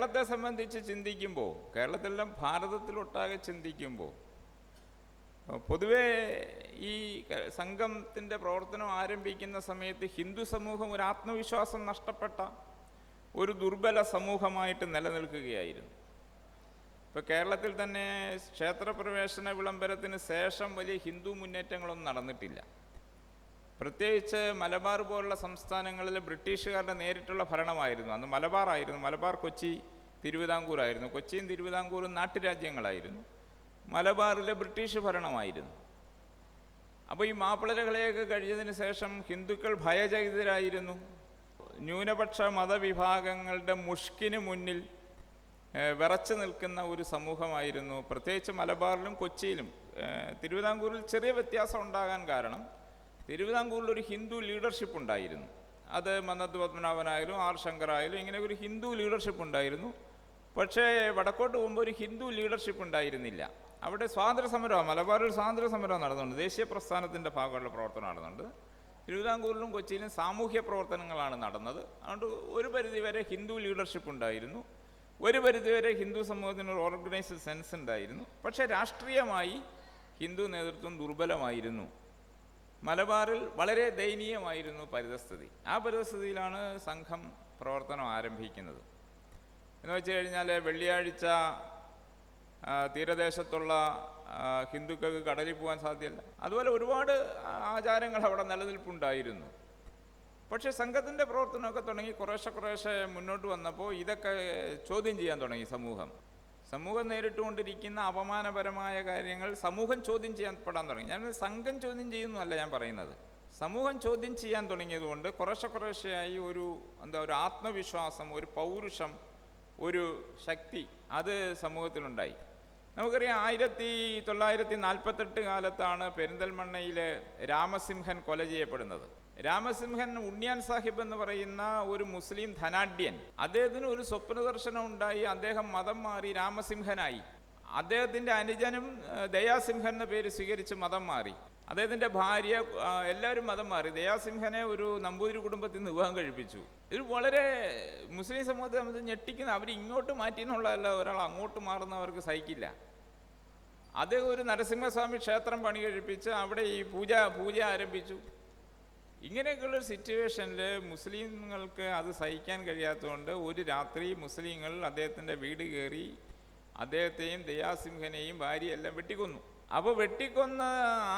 കേരളത്തെ സംബന്ധിച്ച് ചിന്തിക്കുമ്പോൾ കേരളത്തിലെല്ലാം ഭാരതത്തിലൊട്ടാകെ ചിന്തിക്കുമ്പോൾ പൊതുവേ ഈ സംഘത്തിന്റെ പ്രവർത്തനം ആരംഭിക്കുന്ന സമയത്ത് ഹിന്ദു സമൂഹം ഒരു ആത്മവിശ്വാസം നഷ്ടപ്പെട്ട ഒരു ദുർബല സമൂഹമായിട്ട് നിലനിൽക്കുകയായിരുന്നു. ഇപ്പോൾ കേരളത്തിൽ തന്നെ ക്ഷേത്രപ്രവേശന വിളംബരത്തിന് ശേഷം വലിയ ഹിന്ദു മുന്നേറ്റങ്ങളൊന്നും നടന്നിട്ടില്ല. പ്രത്യേകിച്ച് മലബാർ പോലുള്ള സംസ്ഥാനങ്ങളിൽ ബ്രിട്ടീഷുകാരുടെ നേരിട്ടുള്ള ഭരണമായിരുന്നു. അന്ന് മലബാർ ആയിരുന്നു മലബാർ കൊച്ചി തിരുവിതാംകൂർ ആയിരുന്നു കൊച്ചിയും തിരുവിതാംകൂറും നാട്ടുരാജ്യങ്ങളായിരുന്നു. മലബാറിലെ ബ്രിട്ടീഷ് ഭരണമായിരുന്നു. അപ്പോൾ ഈ മാപ്പിളരകളെയൊക്കെ കഴിഞ്ഞതിന് ശേഷം ഹിന്ദുക്കൾ ഭയചകിതരായിരുന്നു. ന്യൂനപക്ഷ മതവിഭാഗങ്ങളുടെ മുഷ്കിന് മുന്നിൽ വിറച്ചു നിൽക്കുന്ന ഒരു സമൂഹമായിരുന്നു. പ്രത്യേകിച്ച് മലബാറിലും കൊച്ചിയിലും. തിരുവിതാംകൂറിൽ ചെറിയ വ്യത്യാസം ഉണ്ടാകാൻ കാരണം തിരുവിതാംകൂറിൽ ഒരു ഹിന്ദു ലീഡർഷിപ്പ് ഉണ്ടായിരുന്നു. അത് മന്നത്ത് പത്മനാഭനായാലും ആർ ശങ്കറായാലും ഇങ്ങനെ ഒരു ഹിന്ദു ലീഡർഷിപ്പ് ഉണ്ടായിരുന്നു. പക്ഷേ വടക്കോട്ട് പോകുമ്പോൾ ഒരു ഹിന്ദു ലീഡർഷിപ്പ് ഉണ്ടായിരുന്നില്ല. അവിടെ സ്വാതന്ത്ര്യ സമരമാണ് മലബാറിൽ സ്വാതന്ത്ര്യ സമരം നടന്നുണ്ട്. ദേശീയ പ്രസ്ഥാനത്തിന്റെ ഭാഗമുള്ള പ്രവർത്തനം നടന്നുണ്ട്. തിരുവിതാംകൂറിലും കൊച്ചിയിലും സാമൂഹ്യ പ്രവർത്തനങ്ങളാണ് നടന്നത്. അതുകൊണ്ട് ഒരു പരിധിവരെ ഹിന്ദു ലീഡർഷിപ്പ് ഉണ്ടായിരുന്നു. ഒരു പരിധിവരെ ഹിന്ദു സമൂഹത്തിന് ഒരു ഓർഗനൈസ്ഡ് സെൻസ് ഉണ്ടായിരുന്നു. പക്ഷേ രാഷ്ട്രീയമായി ഹിന്ദു നേതൃത്വം ദുർബലമായിരുന്നു. മലബാറിൽ വളരെ ദയനീയമായിരുന്നു പരിതസ്ഥിതി. ആ പരിതസ്ഥിതിയിലാണ് സംഘം പ്രവർത്തനം ആരംഭിക്കുന്നത്. എന്ന് വെച്ച് കഴിഞ്ഞാൽ വെള്ളിയാഴ്ച തീരദേശത്തുള്ള ഹിന്ദുക്കൾക്ക് കടലിൽ പോകാൻ സാധ്യമല്ല അതുപോലെ ഒരുപാട് ആചാരങ്ങൾ അവിടെ നിലനിൽപ്പുണ്ടായിരുന്നു. പക്ഷേ സംഘത്തിന്റെ പ്രവർത്തനമൊക്കെ തുടങ്ങി കുറേശ്ശെ കുറേശ്ശെ മുന്നോട്ട് വന്നപ്പോൾ ഇതൊക്കെ ചോദ്യം ചെയ്യാൻ തുടങ്ങി സമൂഹം. സമൂഹം നേരിട്ടുകൊണ്ടിരിക്കുന്ന അപമാനപരമായ കാര്യങ്ങൾ സമൂഹം ചോദ്യം ചെയ്യാൻ പെടാൻ തുടങ്ങി. ഞാൻ സംഘം ചോദ്യം ചെയ്യുന്നതല്ല ഞാൻ പറയുന്നത്. സമൂഹം ചോദ്യം ചെയ്യാൻ തുടങ്ങിയതുകൊണ്ട് കുറേശ്ശെ കുറേശ്ശെയായി ഒരു എന്താ ഒരു ആത്മവിശ്വാസം ഒരു പൗരുഷം ഒരു ശക്തി അത് സമൂഹത്തിലുണ്ടായി. നമുക്കറിയാം ആയിരത്തി തൊള്ളായിരത്തി നാൽപ്പത്തെട്ട് കാലത്താണ് പെരിന്തൽമണ്ണയിലെ രാമസിംഹൻ കൊല ചെയ്യപ്പെടുന്നത്. രാമസിംഹൻ ഉണ്ണിയാൻ സാഹിബ് എന്ന് പറയുന്ന ഒരു മുസ്ലിം ധനാഢ്യൻ. അദ്ദേഹത്തിന് ഒരു സ്വപ്ന ദർശനം ഉണ്ടായി. അദ്ദേഹം മതം മാറി രാമസിംഹനായി. അദ്ദേഹത്തിന്റെ അനുജനും ദയാസിംഹൻ എന്ന പേര് സ്വീകരിച്ച് മതം മാറി. അദ്ദേഹത്തിന്റെ ഭാര്യ എല്ലാവരും മതം മാറി. ദയാസിംഹനെ ഒരു നമ്പൂതിരി കുടുംബത്തിൽ നിന്ന് വിവാഹം കഴിപ്പിച്ചു. ഇത് വളരെ മുസ്ലിം സമൂഹത്തെ നമ്മൾ ഞെട്ടിക്കുന്ന അവർ ഇങ്ങോട്ട് മാറ്റി എന്നുള്ളതല്ല ഒരാൾ അങ്ങോട്ട് മാറുന്നവർക്ക് സഹിക്കില്ല. അദ്ദേഹം ഒരു നരസിംഹസ്വാമി ക്ഷേത്രം പണി കഴിപ്പിച്ച് അവിടെ ഈ പൂജ പൂജ ആരംഭിച്ചു. ഇങ്ങനെയൊക്കെയുള്ള സിറ്റുവേഷനിൽ മുസ്ലിങ്ങൾക്ക് അത് സഹിക്കാൻ കഴിയാത്തതുകൊണ്ട് ഒരു രാത്രി മുസ്ലിങ്ങൾ അദ്ദേഹത്തിന്റെ വീട് കയറി അദ്ദേഹത്തെയും ദയാസിംഹനെയും ഭാര്യയെല്ലാം വെട്ടിക്കൊന്നു. അപ്പോൾ വെട്ടിക്കൊന്ന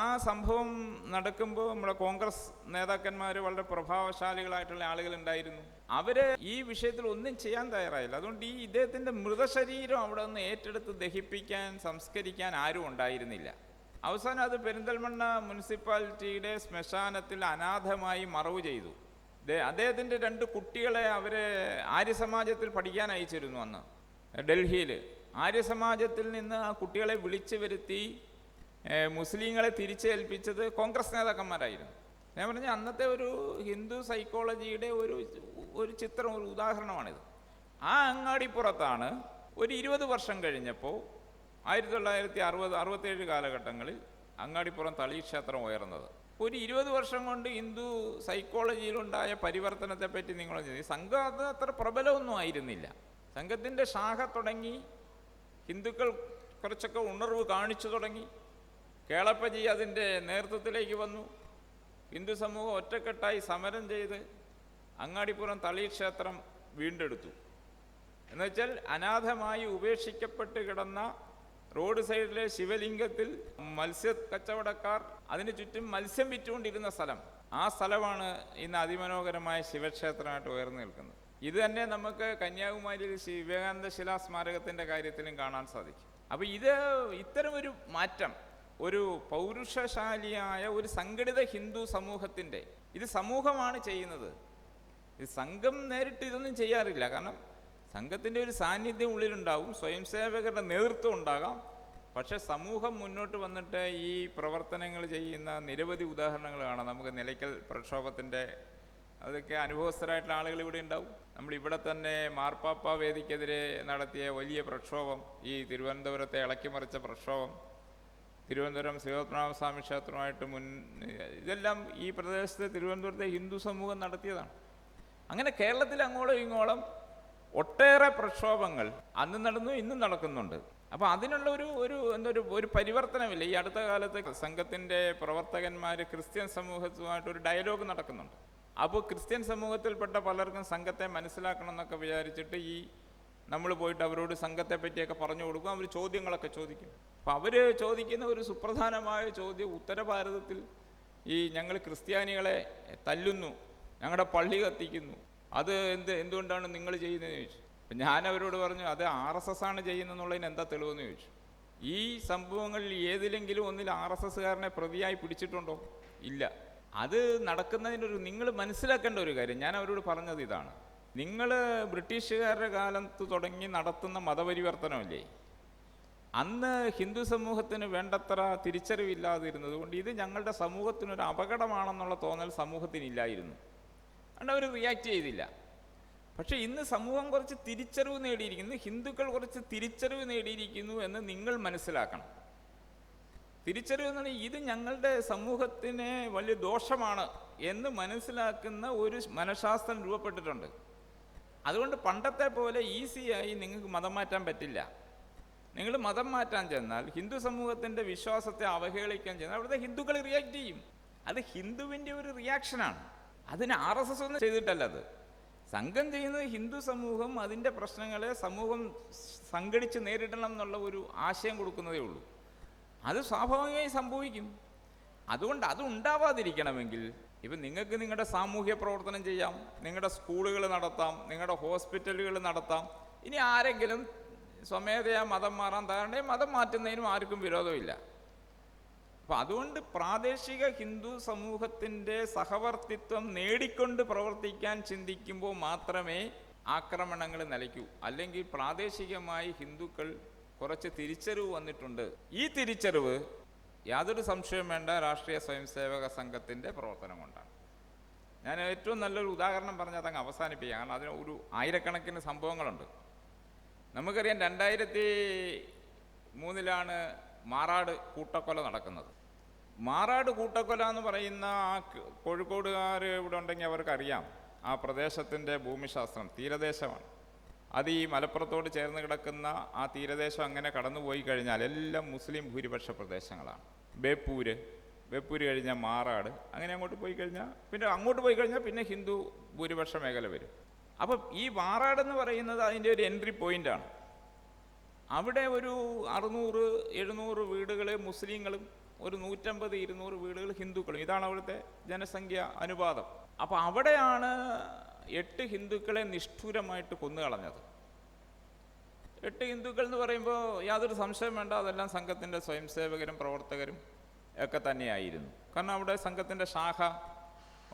ആ സംഭവം നടക്കുമ്പോൾ നമ്മുടെ കോൺഗ്രസ് നേതാക്കന്മാർ വളരെ പ്രഭാവശാലികളായിട്ടുള്ള ആളുകളുണ്ടായിരുന്നു. അവർ ഈ വിഷയത്തിൽ ഒന്നും ചെയ്യാൻ തയ്യാറായില്ല. അതുകൊണ്ട് ഈ ഇദ്ദേഹത്തിന്റെ മൃതശരീരം അവിടെ നിന്ന് ഏറ്റെടുത്ത് ദഹിപ്പിക്കാൻ സംസ്കരിക്കാൻ ആരും ഉണ്ടായിരുന്നില്ല. അവസാനം അത് പെരിന്തൽമണ്ണ മുനിസിപ്പാലിറ്റിയുടെ ശ്മശാനത്തിൽ അനാഥമായി മറവ് ചെയ്തു. അദ്ദേഹത്തിന്റെ രണ്ട് കുട്ടികളെ അവർ ആര്യസമാജത്തിൽ പഠിക്കാൻ അയച്ചിരുന്നു അന്ന് ഡൽഹിയിൽ ആര്യസമാജത്തിൽ നിന്ന് ആ കുട്ടികളെ വിളിച്ചു വരുത്തി മുസ്ലിങ്ങളെ തിരിച്ചേൽപ്പിച്ചത് കോൺഗ്രസ് നേതാക്കന്മാരായിരുന്നു. ഞാൻ പറഞ്ഞ അന്നത്തെ ഒരു ഹിന്ദു സൈക്കോളജിയുടെ ഒരു ഒരു ചിത്രം ഒരു ഉദാഹരണമാണിത്. ആ അങ്ങാടിപ്പുറത്താണ് ഒരു ഇരുപത് വർഷം കഴിഞ്ഞപ്പോൾ ആയിരത്തി തൊള്ളായിരത്തി അറുപത് അറുപത്തേഴ് കാലഘട്ടങ്ങളിൽ അങ്ങാടിപ്പുറം തളി ക്ഷേത്രം ഉയർന്നത്. ഒരു ഇരുപത് വർഷം കൊണ്ട് ഹിന്ദു സൈക്കോളജിയിലുണ്ടായ പരിവർത്തനത്തെ പറ്റി നിങ്ങൾ ചിന്തി- സംഘം അത് അത്ര പ്രബലമൊന്നും ആയിരുന്നില്ല. സംഘത്തിന്റെ ശാഖ തുടങ്ങി ഹിന്ദുക്കൾ കുറച്ചൊക്കെ ഉണർവ് കാണിച്ചു തുടങ്ങി. കേളപ്പജി അതിന്റെ നേതൃത്വത്തിലേക്ക് വന്നു. ഹിന്ദു സമൂഹം ഒറ്റക്കെട്ടായി സമരം ചെയ്ത് അങ്ങാടിപ്പുറം തളി ക്ഷേത്രം വീണ്ടെടുത്തു. എന്നുവെച്ചാൽ അനാഥമായി ഉപേക്ഷിക്കപ്പെട്ട് കിടന്ന റോഡ് സൈഡിലെ ശിവലിംഗത്തിൽ മത്സ്യ കച്ചവടക്കാർ അതിന് ചുറ്റും മത്സ്യം വിറ്റുകൊണ്ടിരുന്ന സ്ഥലം. ആ സ്ഥലമാണ് ഇന്ന് അതിമനോഹരമായ ശിവക്ഷേത്രമായിട്ട് ഉയർന്നു നിൽക്കുന്നത്. ഇത് തന്നെ നമുക്ക് കന്യാകുമാരിയിൽ ശ്രീ വിവേകാനന്ദ ശിലാ സ്മാരകത്തിന്റെ കാര്യത്തിലും കാണാൻ സാധിക്കും. അപ്പോൾ ഇത് ഇത്തരം ഒരു മാറ്റം ഒരു പൗരുഷശാലിയായ ഒരു സംഘടിത ഹിന്ദു സമൂഹത്തിന്റെ ഇത് സമൂഹമാണ് ചെയ്യുന്നത്. ഇത് സംഘം നേരിട്ട് ഇതൊന്നും ചെയ്യാറില്ല. കാരണം സംഘത്തിന്റെ ഒരു സാന്നിധ്യം ഉള്ളിലുണ്ടാവും സ്വയം സേവകരുടെ നേതൃത്വം ഉണ്ടാകാം. പക്ഷേ സമൂഹം മുന്നോട്ട് വന്നിട്ട് ഈ പ്രവർത്തനങ്ങൾ ചെയ്യുന്ന നിരവധി ഉദാഹരണങ്ങൾ കാണാം. നമുക്ക് നിലയ്ക്കൽ പ്രക്ഷോഭത്തിന്റെ അതൊക്കെ അനുഭവസ്ഥരായിട്ടുള്ള ആളുകൾ ഇവിടെ ഉണ്ടാവും. നമ്മൾ ഇവിടെ തന്നെ മാർപ്പാപ്പ വേദിക്കെതിരെ നടത്തിയ വലിയ പ്രക്ഷോഭം ഈ തിരുവനന്തപുരത്തെ ഇളക്കിമറിച്ച പ്രക്ഷോഭം തിരുവനന്തപുരം ശ്രീപത്മനാഭസ്വാമി ക്ഷേത്രമായിട്ട് മുൻ ഇതെല്ലാം ഈ പ്രദേശത്തെ തിരുവനന്തപുരത്തെ ഹിന്ദു സമൂഹം നടത്തിയതാണ്. അങ്ങനെ കേരളത്തിൽ അങ്ങോളം ഇങ്ങോളം ഒട്ടേറെ പ്രക്ഷോഭങ്ങൾ അന്ന് നടന്നു ഇന്നും നടക്കുന്നുണ്ട്. അപ്പോൾ അതിനുള്ള ഒരു ഒരു എന്തൊരു ഒരു പരിവർത്തനമില്ല. ഈ അടുത്ത കാലത്ത് സംഘത്തിന്റെ പ്രവർത്തകന്മാർ ക്രിസ്ത്യൻ സമൂഹത്തുമായിട്ട് ഒരു ഡയലോഗ് നടക്കുന്നുണ്ട്. അപ്പോൾ ക്രിസ്ത്യൻ സമൂഹത്തിൽപ്പെട്ട പലർക്കും സംഘത്തെ മനസ്സിലാക്കണം എന്നൊക്കെ വിചാരിച്ചിട്ട് ഈ നമ്മൾ പോയിട്ട് അവരോട് സംഘത്തെ പറ്റിയൊക്കെ പറഞ്ഞു കൊടുക്കും അവർ ചോദ്യങ്ങളൊക്കെ ചോദിക്കും. അപ്പോൾ അവർ ചോദിക്കുന്ന ഒരു സുപ്രധാനമായ ചോദ്യം ഉത്തര ഭാരതത്തിൽ ഈ ഞങ്ങൾ ക്രിസ്ത്യാനികളെ തല്ലുന്നു ഞങ്ങളുടെ പള്ളി കത്തിക്കുന്നു. അത് എന്ത് എന്തുകൊണ്ടാണ് നിങ്ങൾ ചെയ്യുന്നതെന്ന് ചോദിച്ചു. ഞാൻ അവരോട് പറഞ്ഞു അത് ആർ എസ് എസ് ആണ് ചെയ്യുന്നതെന്നുള്ളതിന് എന്താ തെളിവെന്ന് ചോദിച്ചു. ഈ സംഭവങ്ങളിൽ ഏതിലെങ്കിലും ഒന്നിൽ ആർ എസ് എസ്സുകാരനെ പ്രതിയായി പിടിച്ചിട്ടുണ്ടോ? ഇല്ല. അത് നടക്കുന്നതിന്റെ നടക്കുന്നതിനൊരു നിങ്ങൾ മനസ്സിലാക്കേണ്ട ഒരു കാര്യം. ഞാൻ അവരോട് പറഞ്ഞത് ഇതാണ്. നിങ്ങൾ ബ്രിട്ടീഷുകാരുടെ കാലത്ത് തുടങ്ങി നടത്തുന്ന മതപരിവർത്തനമല്ലേ? അന്ന് ഹിന്ദു സമൂഹത്തിന് വേണ്ടത്ര തിരിച്ചറിവില്ലാതിരുന്നത് കൊണ്ട് ഇത് ഞങ്ങളുടെ സമൂഹത്തിനൊരു അപകടമാണെന്നുള്ള തോന്നൽ സമൂഹത്തിനില്ലായിരുന്നു. അതുകൊണ്ട് അവർ റിയാക്ട് ചെയ്തില്ല. പക്ഷേ ഇന്ന് സമൂഹം കുറച്ച് തിരിച്ചറിവ് നേടിയിരിക്കുന്നു ഹിന്ദുക്കൾ കുറച്ച് തിരിച്ചറിവ് നേടിയിരിക്കുന്നു എന്ന് നിങ്ങൾ മനസ്സിലാക്കണം. തിരിച്ചറിവ് എന്ന് പറഞ്ഞാൽ ഇത് ഞങ്ങളുടെ സമൂഹത്തിന് വലിയ ദോഷമാണ് എന്ന് മനസ്സിലാക്കുന്ന ഒരു മനഃശാസ്ത്രം രൂപപ്പെട്ടിട്ടുണ്ട്. അതുകൊണ്ട് പണ്ടത്തെ പോലെ ഈസിയായി നിങ്ങൾക്ക് മതം മാറ്റാൻ പറ്റില്ല. നിങ്ങൾ മതം മാറ്റാൻ ചെന്നാൽ ഹിന്ദു സമൂഹത്തിന്റെ വിശ്വാസത്തെ അവഹേളിക്കാൻ ചെന്നാൽ അവിടുത്തെ ഹിന്ദുക്കൾ റിയാക്ട് ചെയ്യും. അത് ഹിന്ദുവിന്റെ ഒരു റിയാക്ഷനാണ് അതിന് ആർ എസ് എസ് ഒന്നും ചെയ്തിട്ടല്ല അത്. സംഘം ചെയ്യുന്നത് ഹിന്ദു സമൂഹം അതിന്റെ പ്രശ്നങ്ങളെ സമൂഹം സംഘടിച്ച് നേരിടണം എന്നുള്ള ഒരു ആശയം കൊടുക്കുന്നതേ ഉള്ളൂ. അത് സ്വാഭാവികമായി സംഭവിക്കും. അതുകൊണ്ട് അത് ഉണ്ടാവാതിരിക്കണമെങ്കിൽ ഇപ്പം നിങ്ങൾക്ക് നിങ്ങളുടെ സാമൂഹ്യ പ്രവർത്തനം ചെയ്യാം നിങ്ങളുടെ സ്കൂളുകൾ നടത്താം നിങ്ങളുടെ ഹോസ്പിറ്റലുകൾ നടത്താം. ഇനി ആരെങ്കിലും സ്വമേധയാ മതം മാറാൻ തയ്യാറുണ്ടെങ്കിൽ മതം മാറ്റുന്നതിനും ആർക്കും വിരോധമില്ല. അപ്പം അതുകൊണ്ട് പ്രാദേശിക ഹിന്ദു സമൂഹത്തിന്റെ സഹവർത്തിത്വം നേടിക്കൊണ്ട് പ്രവർത്തിക്കാൻ ചിന്തിക്കുമ്പോൾ മാത്രമേ ആക്രമണങ്ങൾ നിലയ്ക്കൂ. അല്ലെങ്കിൽ പ്രാദേശികമായി ഹിന്ദുക്കൾ കുറച്ച് തിരിച്ചറിവ് വന്നിട്ടുണ്ട്. ഈ തിരിച്ചറിവ് യാതൊരു സംശയവും വേണ്ട രാഷ്ട്രീയ സ്വയംസേവക സംഘത്തിന്റെ പ്രവർത്തനം കൊണ്ടാണ്. ഞാൻ ഏറ്റവും നല്ലൊരു ഉദാഹരണം പറഞ്ഞാൽ അതങ്ങ് അവസാനിപ്പിക്കാം. കാരണം അതിന് ഒരു ആയിരക്കണക്കിന് സംഭവങ്ങളുണ്ട്. നമുക്കറിയാം രണ്ടായിരത്തി മൂന്നിലാണ് മാറാട് കൂട്ടക്കൊല നടക്കുന്നത്. മാറാട് കൂട്ടക്കൊല എന്ന് പറയുന്ന ആ കോഴിക്കോടുകാർ ഇവിടെ ഉണ്ടെങ്കിൽ അവർക്കറിയാം. ആ പ്രദേശത്തിന്റെ ഭൂമിശാസ്ത്രം തീരദേശമാണ്. അത് ഈ മലപ്പുറത്തോട് ചേർന്ന് കിടക്കുന്ന ആ തീരദേശം അങ്ങനെ കടന്നുപോയി കഴിഞ്ഞാൽ എല്ലാം മുസ്ലിം ഭൂരിപക്ഷ പ്രദേശങ്ങളാണ്. ബേപ്പൂർ ബേപ്പൂര് കഴിഞ്ഞാൽ മാറാട് അങ്ങനെ അങ്ങോട്ട് പോയി കഴിഞ്ഞാൽ പിന്നെ അങ്ങോട്ട് പോയി കഴിഞ്ഞാൽ പിന്നെ ഹിന്ദു ഭൂരിപക്ഷ മേഖല വരും. അപ്പം ഈ മാറാട് എന്ന് പറയുന്നത് അതിന്റെ ഒരു എൻട്രി പോയിന്റാണ് അവിടെ ഒരു അറുന്നൂറ് എഴുന്നൂറ് വീടുകൾ മുസ്ലിങ്ങളും ഒരു നൂറ്റമ്പത് ഇരുന്നൂറ് വീടുകൾ ഹിന്ദുക്കളും. ഇതാണ് അവിടുത്തെ ജനസംഖ്യ അനുപാതം. അപ്പോൾ അവിടെയാണ് എട്ട് ഹിന്ദുക്കളെ നിഷ്ഠൂരമായിട്ട് കൊന്നുകളഞ്ഞത്. എട്ട് ഹിന്ദുക്കൾ എന്ന് പറയുമ്പോൾ യാതൊരു സംശയം വേണ്ട. അതെല്ലാം സംഘത്തിന്റെ സ്വയംസേവകരും പ്രവർത്തകരും ഒക്കെ തന്നെയായിരുന്നു. കാരണം അവിടെ സംഘത്തിന്റെ ശാഖ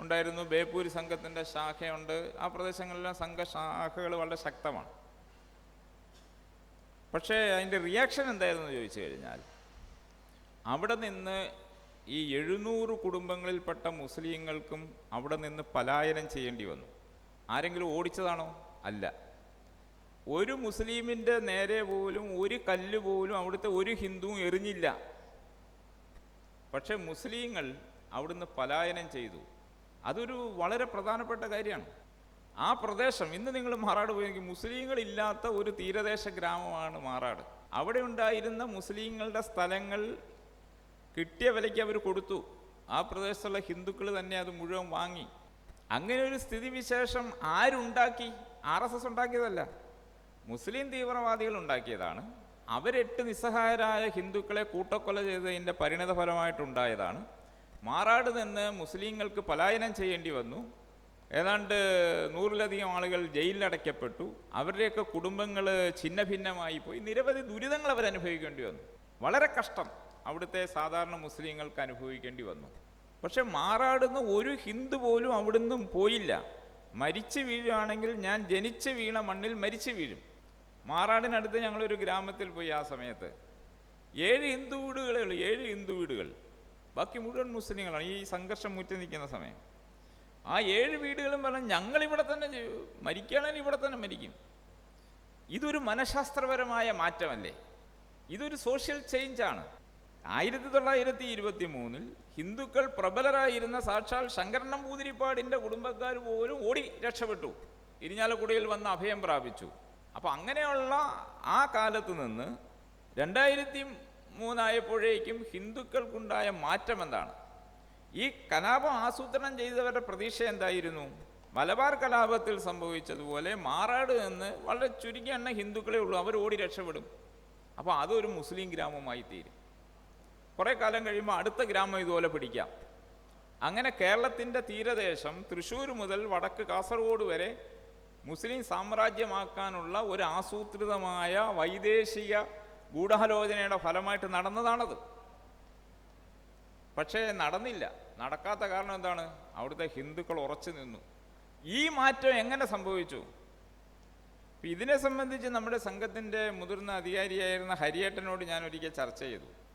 ഉണ്ടായിരുന്നു. ബേപ്പൂരി സംഘത്തിന്റെ ശാഖയുണ്ട്. ആ പ്രദേശങ്ങളിലെല്ലാം സംഘ ശാഖകൾ വളരെ ശക്തമാണ്. പക്ഷേ അതിന്റെ റിയാക്ഷൻ എന്തായിരുന്നു ചോദിച്ചു കഴിഞ്ഞാൽ അവിടെ നിന്ന് ഈ എഴുന്നൂറ് കുടുംബങ്ങളിൽപ്പെട്ട മുസ്ലിങ്ങൾക്കും അവിടെ നിന്ന് പലായനം ചെയ്യേണ്ടി വന്നു. ആരെങ്കിലും ഓടിച്ചതാണോ? അല്ല. ഒരു മുസ്ലിമിന്റെ നേരെ പോലും ഒരു കല്ല് പോലും അവിടുത്തെ ഒരു ഹിന്ദുവും എറിഞ്ഞില്ല. പക്ഷേ മുസ്ലിങ്ങൾ അവിടുന്ന് പലായനം ചെയ്തു. അതൊരു വളരെ പ്രധാനപ്പെട്ട കാര്യമാണ്. ആ പ്രദേശം ഇന്ന് നിങ്ങൾ മാറാട് പോയെങ്കിൽ മുസ്ലിങ്ങൾ ഇല്ലാത്ത ഒരു തീരദേശ ഗ്രാമമാണ് മാറാട്. അവിടെ ഉണ്ടായിരുന്ന മുസ്ലിങ്ങളുടെ സ്ഥലങ്ങൾ കിട്ടിയ വിലയ്ക്ക് അവർ കൊടുത്തു. ആ പ്രദേശത്തുള്ള ഹിന്ദുക്കൾ തന്നെ അത് മുഴുവൻ വാങ്ങി. അങ്ങനെ ഒരു സ്ഥിതിവിശേഷം ആരുണ്ടാക്കി? ആർ എസ് എസ് ഉണ്ടാക്കിയതല്ല. മുസ്ലിം തീവ്രവാദികൾ ഉണ്ടാക്കിയതാണ്. അവരെട്ട് നിസ്സഹായരായ ഹിന്ദുക്കളെ കൂട്ടക്കൊല ചെയ്തതിന്റെ പരിണിത ഫലമായിട്ടുണ്ടായതാണ് മാറാട് നിന്ന് മുസ്ലിങ്ങൾക്ക് പലായനം ചെയ്യേണ്ടി വന്നു. ഏതാണ്ട് നൂറിലധികം ആളുകൾ ജയിലിലടയ്ക്കപ്പെട്ടു അവരുടെയൊക്കെ കുടുംബങ്ങൾ ഛിന്ന ഭിന്നമായി പോയി. നിരവധി ദുരിതങ്ങൾ അവരനുഭവിക്കേണ്ടി വന്നു. വളരെ കഷ്ടം. അവിടുത്തെ സാധാരണ മുസ്ലിങ്ങൾക്ക് അനുഭവിക്കേണ്ടി വന്നു. പക്ഷെ മാറാടുന്ന ഒരു ഹിന്ദു പോലും അവിടുന്ന് പോയില്ല. മരിച്ചു വീഴുകയാണെങ്കിൽ ഞാൻ ജനിച്ച് വീണ മണ്ണിൽ മരിച്ചു വീഴും. മാറാടിനടുത്ത് ഞങ്ങളൊരു ഗ്രാമത്തിൽ പോയി ആ സമയത്ത്. ഏഴ് ഹിന്ദു വീടുകളേ ഉള്ളൂ ഏഴ് ഹിന്ദു വീടുകൾ. ബാക്കി മുഴുവൻ മുസ്ലിങ്ങളാണ് ഈ സംഘർഷം മുറ്റി നിൽക്കുന്ന സമയം. ആ ഏഴ് വീടുകളും പറഞ്ഞാൽ ഞങ്ങൾ ഇവിടെ തന്നെ. മരിക്കുകയാണെങ്കിൽ ഇവിടെ തന്നെ മരിക്കും. ഇതൊരു മനഃശാസ്ത്രപരമായ മാറ്റമല്ലേ? ഇതൊരു സോഷ്യൽ ചേഞ്ചാണ് ആയിരത്തി തൊള്ളായിരത്തി ഇരുപത്തി മൂന്നിൽ ഹിന്ദുക്കൾ പ്രബലരായിരുന്ന സാക്ഷാൽ ശങ്കരൻ നമ്പൂതിരിപ്പാടിന്റെ കുടുംബക്കാർ പോലും ഓടി രക്ഷപ്പെട്ടു. ഇരിഞ്ഞാലക്കുടയിൽ വന്ന് അഭയം പ്രാപിച്ചു. അപ്പോൾ അങ്ങനെയുള്ള ആ കാലത്ത് നിന്ന് രണ്ടായിരത്തി മൂന്നായപ്പോഴേക്കും ഹിന്ദുക്കൾക്കുണ്ടായ മാറ്റം എന്താണ്? ഈ കലാപം ആസൂത്രണം ചെയ്തവരുടെ പ്രതീക്ഷ എന്തായിരുന്നു? മലബാർ കലാപത്തിൽ സംഭവിച്ചതുപോലെ മാറാട് എന്ന് വളരെ ചുരുങ്ങിയ എണ്ണം ഹിന്ദുക്കളെ ഉള്ളൂ. അവർ ഓടി രക്ഷപ്പെടും. അപ്പോൾ അതൊരു മുസ്ലിം ഗ്രാമമായി തീരും. കുറേ കാലം കഴിയുമ്പോൾ അടുത്ത ഗ്രാമം ഇതുപോലെ പിടിക്കാം. അങ്ങനെ കേരളത്തിന്റെ തീരദേശം തൃശ്ശൂർ മുതൽ വടക്ക് കാസർഗോഡ് വരെ മുസ്ലിം സാമ്രാജ്യമാക്കാനുള്ള ഒരു ആസൂത്രിതമായ വൈദേശിക ഗൂഢാലോചനയുടെ ഫലമായിട്ട് നടന്നതാണത്. പക്ഷേ നടന്നില്ല. നടക്കാത്ത കാരണം എന്താണ്? അവിടുത്തെ ഹിന്ദുക്കൾ ഉറച്ചു നിന്നു. ഈ മാറ്റം എങ്ങനെ സംഭവിച്ചു? ഇതിനെ സംബന്ധിച്ച് നമ്മുടെ സംഘത്തിന്റെ മുതിർന്ന അധികാരിയായിരുന്ന ഹരിയേട്ടനോട് ഞാൻ ഒരിക്കൽ ചർച്ച ചെയ്തു.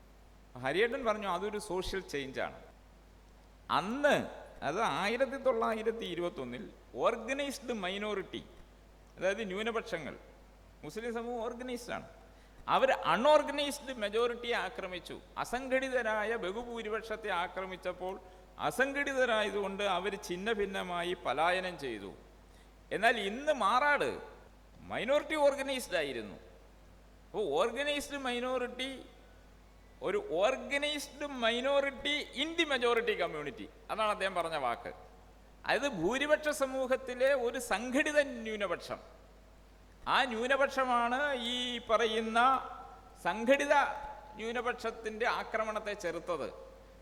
ഹരിയേട്ടൻ പറഞ്ഞു അതൊരു സോഷ്യൽ ചേഞ്ചാണ് അന്ന് അത് ആയിരത്തി തൊള്ളായിരത്തി ഇരുപത്തൊന്നിൽ ഓർഗനൈസ്ഡ് മൈനോറിറ്റി അതായത് ന്യൂനപക്ഷങ്ങൾ മുസ്ലിം സമൂഹം ഓർഗനൈസ്ഡ് ആണ്. അവർ അൺഓർഗനൈസ്ഡ് മെജോറിറ്റിയെ ആക്രമിച്ചു. അസംഘടിതരായ ബഹുഭൂരിപക്ഷത്തെ ആക്രമിച്ചപ്പോൾ അസംഘടിതരായതുകൊണ്ട് അവർ ഛിന്ന ഭിന്നമായി പലായനം ചെയ്തു. എന്നാൽ ഇന്ന് മാറാട് മൈനോറിറ്റി ഓർഗനൈസ്ഡ് ആയിരുന്നു. അപ്പോൾ ഓർഗനൈസ്ഡ് മൈനോറിറ്റി ഒരു organised minority in the majority community അതാണ് അദ്ദേഹം പറഞ്ഞ വാക്ക്. അതായത് ഭൂരിപക്ഷ സമൂഹത്തിലെ ഒരു സംഘടിത ന്യൂനപക്ഷം. ആ ന്യൂനപക്ഷമാണ് ഈ പറയുന്ന സംഘടിത ന്യൂനപക്ഷത്തിന്റെ ആക്രമണത്തെ ചെറുത്തത്.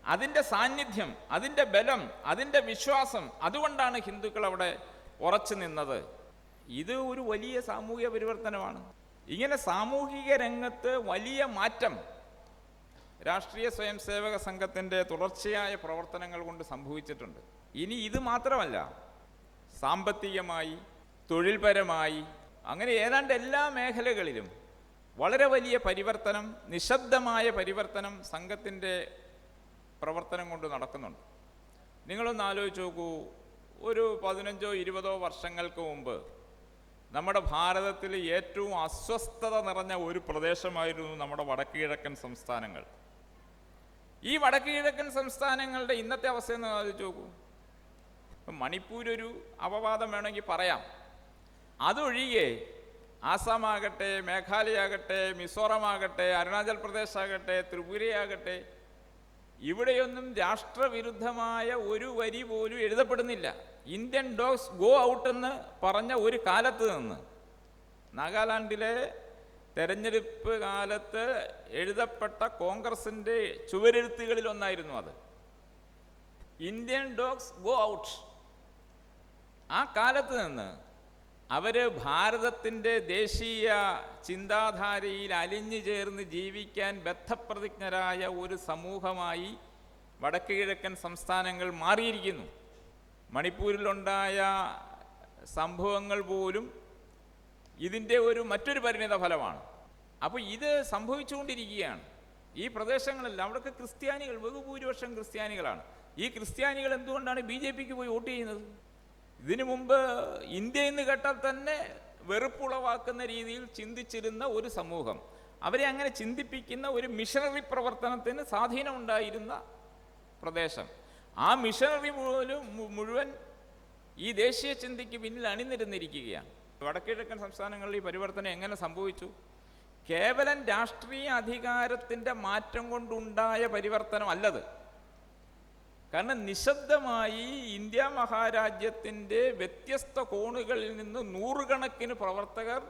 അതിന്റെ സാന്നിധ്യം അതിന്റെ ബലം അതിന്റെ വിശ്വാസം അതുകൊണ്ടാണ് ഹിന്ദുക്കൾ അവിടെ ഉറച്ചു നിന്നത്. ഇത് ഒരു വലിയ സാമൂഹിക പരിവർത്തനമാണ്. ഇങ്ങനെ സാമൂഹിക രംഗത്ത് വലിയ മാറ്റം രാഷ്ട്രീയ സ്വയം സേവക സംഘത്തിന്റെ തുടർച്ചയായ പ്രവർത്തനങ്ങൾ കൊണ്ട് സംഭവിച്ചിട്ടുണ്ട്. ഇനി ഇത് മാത്രമല്ല സാമ്പത്തികമായി തൊഴിൽപരമായി അങ്ങനെ ഏതാണ്ട് എല്ലാ മേഖലകളിലും വളരെ വലിയ പരിവർത്തനം നിശബ്ദമായ പരിവർത്തനം സംഘത്തിന്റെ പ്രവർത്തനം കൊണ്ട് നടക്കുന്നുണ്ട്. നിങ്ങളൊന്ന് ആലോചിച്ച് നോക്കൂ ഒരു പതിനഞ്ചോ ഇരുപതോ വർഷങ്ങൾക്ക് മുമ്പ് നമ്മുടെ ഭാരതത്തിൽ ഏറ്റവും അസ്വസ്ഥത നിറഞ്ഞ ഒരു പ്രദേശമായിരുന്നു നമ്മുടെ വടക്കു കിഴക്കൻ സംസ്ഥാനങ്ങൾ. ഈ വടക്ക് കിഴക്കൻ സംസ്ഥാനങ്ങളുടെ ഇന്നത്തെ അവസ്ഥ എന്ന് ആലോചിച്ച് നോക്കൂ. മണിപ്പൂരൊരു അപവാദം വേണമെങ്കിൽ പറയാം. അതൊഴികെ ആസാമാകട്ടെ മേഘാലയ ആകട്ടെ മിസോറാം ആകട്ടെ അരുണാചൽ പ്രദേശ് ആകട്ടെ ത്രിപുരയാകട്ടെ ഇവിടെയൊന്നും രാഷ്ട്രവിരുദ്ധമായ ഒരു വരി പോലും എഴുതപ്പെടുന്നില്ല. ഇന്ത്യൻ ഡോഗ്സ് ഗോ ഔട്ട് എന്ന് പറഞ്ഞ ഒരു കാലത്ത് നിന്ന് നാഗാലാൻഡിലെ തെരഞ്ഞെടുപ്പ് കാലത്ത് എഴുതപ്പെട്ട കോൺഗ്രസിന്റെ ചുവരെഴുത്തുകളിൽ ഒന്നായിരുന്നു അത്. ഇന്ത്യൻ ഡോഗ്സ് ഗോ ഔട്ട് ആ കാലത്ത് നിന്ന് അവർ ഭാരതത്തിന്റെ ദേശീയ ചിന്താധാരയിൽ അലിഞ്ഞു ചേർന്ന് ജീവിക്കാൻ ബദ്ധപ്രതിജ്ഞരായ ഒരു സമൂഹമായി വടക്കുകിഴക്കൻ സംസ്ഥാനങ്ങൾ മാറിയിരിക്കുന്നു. മണിപ്പൂരിലുണ്ടായ സംഭവങ്ങൾ പോലും ഇതിന്റെ ഒരു മറ്റൊരു പരിണിത ഫലമാണ്. അപ്പോൾ ഇത് സംഭവിച്ചുകൊണ്ടിരിക്കുകയാണ്. ഈ പ്രദേശങ്ങളെല്ലാം അവിടെ ക്രിസ്ത്യാനികൾ ബഹുഭൂരിപക്ഷം ക്രിസ്ത്യാനികളാണ്. ഈ ക്രിസ്ത്യാനികൾ എന്തുകൊണ്ടാണ് ബി ജെ പിക്ക് പോയി വോട്ട് ചെയ്യുന്നത്? ഇതിനു മുമ്പ് ഇന്ത്യ എന്ന് കേട്ടാൽ തന്നെ വെറുപ്പുളവാക്കുന്ന രീതിയിൽ ചിന്തിച്ചിരുന്ന ഒരു സമൂഹം അവരെ അങ്ങനെ ചിന്തിപ്പിക്കുന്ന ഒരു മിഷണറി പ്രവർത്തനത്തിന് സ്വാധീനമുണ്ടായിരുന്ന പ്രദേശം. ആ മിഷണറി പോലും മുഴുവൻ ഈ ദേശീയ ചിന്തയ്ക്ക് പിന്നിൽ അണിനിരന്നിരിക്കുകയാണ്. വടക്കിഴക്കൻ സംസ്ഥാനങ്ങളിൽ ഈ പരിവർത്തനം എങ്ങനെ സംഭവിച്ചു? കേവലം രാഷ്ട്രീയ അധികാരത്തിന്റെ മാറ്റം കൊണ്ടുണ്ടായ പരിവർത്തനം അല്ലത്. കാരണം നിശബ്ദമായി ഇന്ത്യ മഹാരാജ്യത്തിന്റെ വ്യത്യസ്ത കോണുകളിൽ നിന്ന് നൂറുകണക്കിന് പ്രവർത്തകർ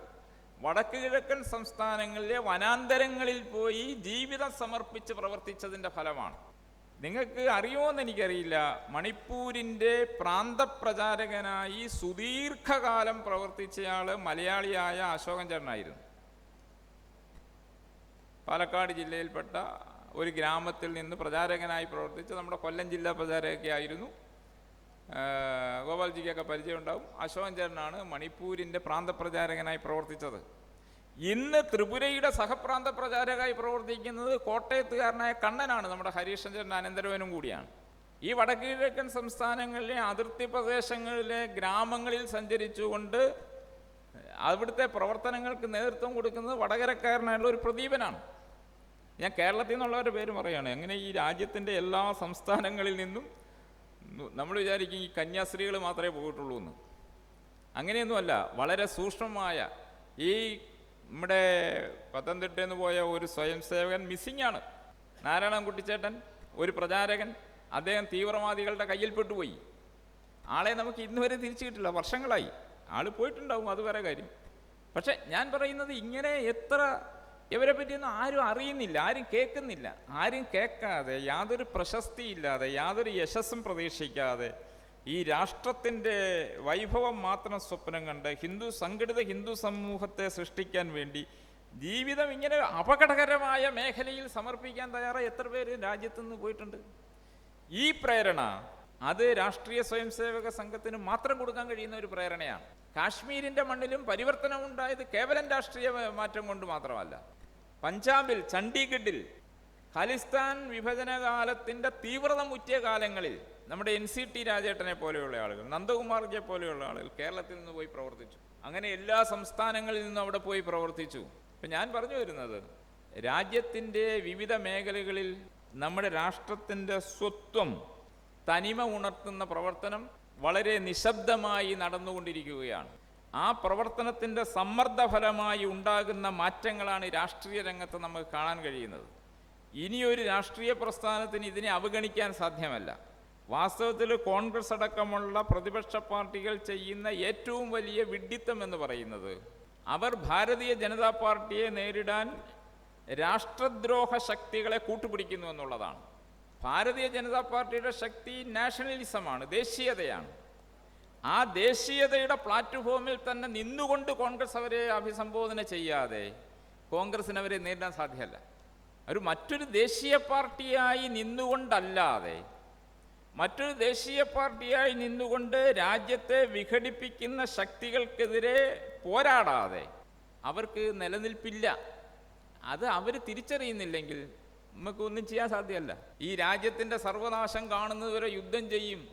വടക്ക് കിഴക്കൻ സംസ്ഥാനങ്ങളിലെ വനാന്തരങ്ങളിൽ പോയി ജീവിതം സമർപ്പിച്ച് പ്രവർത്തിച്ചതിന്റെ ഫലമാണ്. നിങ്ങൾക്ക് അറിയുമോയെന്ന് എനിക്കറിയില്ല മണിപ്പൂരിന്റെ പ്രാന്തപ്രചാരകനായി സുദീർഘകാലം പ്രവർത്തിച്ചയാൾ മലയാളിയായ അശോകൻ ചേട്ടനായിരുന്നു. പാലക്കാട് ജില്ലയിൽപ്പെട്ട ഒരു ഗ്രാമത്തിൽ നിന്ന് പ്രചാരകനായി പ്രവർത്തിച്ച് നമ്മുടെ കൊല്ലം ജില്ലാ പ്രചാരകയൊക്കെ ആയിരുന്നു. ഗോപാൽജിക്കൊക്കെ പരിചയമുണ്ടാവും. അശോകൻ ചേട്ടനാണ് മണിപ്പൂരിന്റെ പ്രാന്തപ്രചാരകനായി പ്രവർത്തിച്ചത്. ഇന്ന് ത്രിപുരയുടെ സഹപ്രാന്ത പ്രചാരകായി പ്രവർത്തിക്കുന്നത് കോട്ടയത്തുകാരനായ കണ്ണനാണ് നമ്മുടെ ഹരീഷൻ ചേട്ടൻ അനന്തരവനും കൂടിയാണ്. ഈ വടക്കുകിഴക്കൻ സംസ്ഥാനങ്ങളിലെ അതിർത്തി പ്രദേശങ്ങളിലെ ഗ്രാമങ്ങളിൽ സഞ്ചരിച്ചുകൊണ്ട് അവിടുത്തെ പ്രവർത്തനങ്ങൾക്ക് നേതൃത്വം കൊടുക്കുന്നത് വടകരക്കാരനായുള്ള ഒരു പ്രദീപനാണ്. ഞാൻ കേരളത്തിൽ നിന്നുള്ളവരുടെ പേര് പറയുകയാണ് എങ്ങനെ ഈ രാജ്യത്തിന്റെ എല്ലാ സംസ്ഥാനങ്ങളിൽ നിന്നും നമ്മൾ വിചാരിക്കും ഈ കന്യാസ്ത്രീകൾ മാത്രമേ പോയിട്ടുള്ളൂ എന്ന് അങ്ങനെയൊന്നുമല്ല വളരെ സൂക്ഷ്മമായ ഈ നമ്മുടെ പത്തനംതിട്ടയിൽ നിന്ന് പോയ ഒരു സ്വയം സേവകൻ മിസ്സിംഗ് ആണ്. നാരായണൻ കുട്ടിച്ചേട്ടൻ ഒരു പ്രചാരകൻ അദ്ദേഹം തീവ്രവാദികളുടെ കയ്യിൽപ്പെട്ടുപോയി ആളെ നമുക്ക് ഇന്ന് വരെ തിരിച്ചു കിട്ടില്ല വർഷങ്ങളായി. ആൾ പോയിട്ടുണ്ടാവും അത് വേറെ കാര്യം. പക്ഷെ ഞാൻ പറയുന്നത് ഇങ്ങനെ എത്ര ഇവരെ പറ്റിയൊന്നും ആരും അറിയുന്നില്ല ആരും കേൾക്കുന്നില്ല. ആരും കേൾക്കാതെ യാതൊരു പ്രശസ്തി ഇല്ലാതെ യാതൊരു യശസ്സും പ്രതീക്ഷിക്കാതെ ഈ രാഷ്ട്രത്തിന്റെ വൈഭവം മാത്രം സ്വപ്നം കണ്ട് ഹിന്ദു സംഘടിത ഹിന്ദു സമൂഹത്തെ സൃഷ്ടിക്കാൻ വേണ്ടി ജീവിതം ഇങ്ങനെ അപകടകരമായ മേഖലയിൽ സമർപ്പിക്കാൻ തയ്യാറായി എത്ര പേര് രാജ്യത്തു നിന്ന് പോയിട്ടുണ്ട്? ഈ പ്രേരണ അത് രാഷ്ട്രീയ സ്വയംസേവക സംഘത്തിന് മാത്രം കൊടുക്കാൻ കഴിയുന്ന ഒരു പ്രേരണയാണ്. കാശ്മീരിന്റെ മണ്ണിലും പരിവർത്തനം ഉണ്ടായത് കേവലം രാഷ്ട്രീയ മാറ്റം കൊണ്ട് മാത്രമല്ല. പഞ്ചാബിൽ ചണ്ഡീഗഡിൽ ഖാലിസ്ഥാൻ വിഭജനകാലത്തിന്റെ തീവ്രത മുറ്റിയ കാലങ്ങളിൽ നമ്മുടെ എൻ സി ടി രാജേട്ടനെ പോലെയുള്ള ആളുകൾ നന്ദകുമാർജിയെ പോലെയുള്ള ആളുകൾ കേരളത്തിൽ നിന്ന് പോയി പ്രവർത്തിച്ചു. അങ്ങനെ എല്ലാ സംസ്ഥാനങ്ങളിൽ നിന്നും അവിടെ പോയി പ്രവർത്തിച്ചു. ഇപ്പം ഞാൻ പറഞ്ഞു വരുന്നത് രാജ്യത്തിന്റെ വിവിധ മേഖലകളിൽ നമ്മുടെ രാഷ്ട്രത്തിന്റെ സ്വത്വം തനിമ ഉണർത്തുന്ന പ്രവർത്തനം വളരെ നിശബ്ദമായി നടന്നുകൊണ്ടിരിക്കുകയാണ്. ആ പ്രവർത്തനത്തിന്റെ സമ്മർദ്ദഫലമായി ഉണ്ടാകുന്ന മാറ്റങ്ങളാണ് രാഷ്ട്രീയ രംഗത്ത് നമുക്ക് കാണാൻ കഴിയുന്നത്. ഇനിയൊരു രാഷ്ട്രീയ പ്രസ്ഥാനത്തിന് ഇതിനെ അവഗണിക്കാൻ സാധ്യമല്ല. വാസ്തവത്തിൽ കോൺഗ്രസ് അടക്കമുള്ള പ്രതിപക്ഷ പാർട്ടികൾ ചെയ്യുന്ന ഏറ്റവും വലിയ വിഡ്ഢിത്തം എന്ന് പറയുന്നത് അവർ ഭാരതീയ ജനതാ പാർട്ടിയെ നേരിടാൻ രാഷ്ട്രദ്രോഹ ശക്തികളെ കൂട്ടുപിടിക്കുന്നു എന്നുള്ളതാണ്. ഭാരതീയ ജനതാ പാർട്ടിയുടെ ശക്തി നാഷണലിസമാണ് ദേശീയതയാണ്. ആ ദേശീയതയുടെ പ്ലാറ്റ്ഫോമിൽ തന്നെ നിന്നുകൊണ്ട് കോൺഗ്രസ് അവരെ അഭിസംബോധന ചെയ്യാതെ കോൺഗ്രസിന് അവരെ നേരിടാൻ സാധ്യമല്ല. ഒരു മറ്റൊരു ദേശീയ പാർട്ടിയായി നിന്നുകൊണ്ടല്ലാതെ മറ്റൊരു ദേശീയ പാർട്ടിയായി നിന്നുകൊണ്ട് രാജ്യത്തെ വിഘടിപ്പിക്കുന്ന ശക്തികൾക്കെതിരെ പോരാടാതെ അവർക്ക് നിലനിൽപ്പില്ല. അത് അവർ തിരിച്ചറിയുന്നില്ലെങ്കിൽ നമുക്ക് ഒന്നും ചെയ്യാൻ സാധ്യമല്ല. ഈ രാജ്യത്തിന്റെ സർവനാശം കാണുന്നതുവരെ യുദ്ധം ചെയ്യും.